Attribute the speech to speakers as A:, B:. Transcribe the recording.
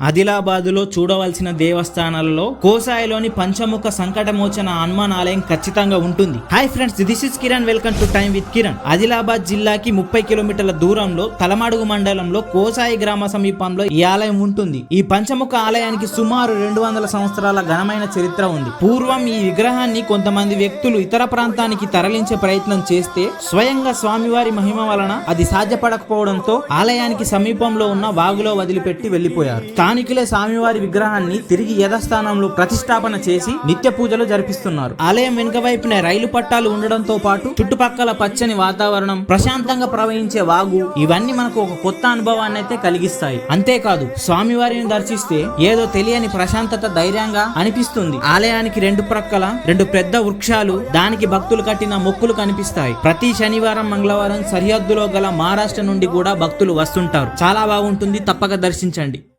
A: ఆదిలాబాదులో చూడవలసిన దేవస్థానాలలో కోసాయిలోని పంచముఖ సంకటమోచన హనుమాన్ ఆలయం ఖచ్చితంగా ఉంటుంది. Hi friends this is Kiran welcome to time with Kiran Adilabad జిల్లాకి ముప్పై కిలోమీటర్ల దూరంలో తలమాడుగు మండలంలో కోసాయి గ్రామ సమీపంలో ఈ ఆలయం ఉంటుంది. ఈ పంచముఖ ఆలయానికి సుమారు రెండు వందల సంవత్సరాల ఘనమైన చరిత్ర ఉంది. పూర్వం ఈ విగ్రహాన్ని కొంతమంది వ్యక్తులు ఇతర ప్రాంతానికి తరలించే ప్రయత్నం చేస్తే స్వయంగా స్వామివారి మహిమ వలన అది సాధ్యపడకపోవడంతో ఆలయానికి సమీపంలో ఉన్న వాగులో వదిలిపెట్టి వెళ్ళిపోయారు స్థానికులే స్వామివారి విగ్రహాన్ని తిరిగి యథాస్థానంలో ప్రతిష్టాపన చేసి నిత్య పూజలు జరిపిస్తున్నారు. ఆలయం వెనుక వైపున రైలు పట్టాలు ఉండడంతో పాటు చుట్టుపక్కల పచ్చని వాతావరణం ప్రశాంతంగా ప్రవహించే వాగు ఇవన్నీ మనకు ఒక కొత్త అనుభవాన్ని అయితే కలిగిస్తాయి. అంతేకాదు స్వామివారిని దర్శిస్తే ఏదో తెలియని ప్రశాంతత ధైర్యంగా అనిపిస్తుంది. ఆలయానికి రెండు ప్రక్కల రెండు పెద్ద వృక్షాలు దానికి భక్తులు కట్టిన మొక్కులు కనిపిస్తాయి. ప్రతి శనివారం మంగళవారం సరిహద్దులో గల మహారాష్ట్ర నుండి కూడా భక్తులు వస్తుంటారు. చాలా బాగుంటుంది తప్పక దర్శించండి.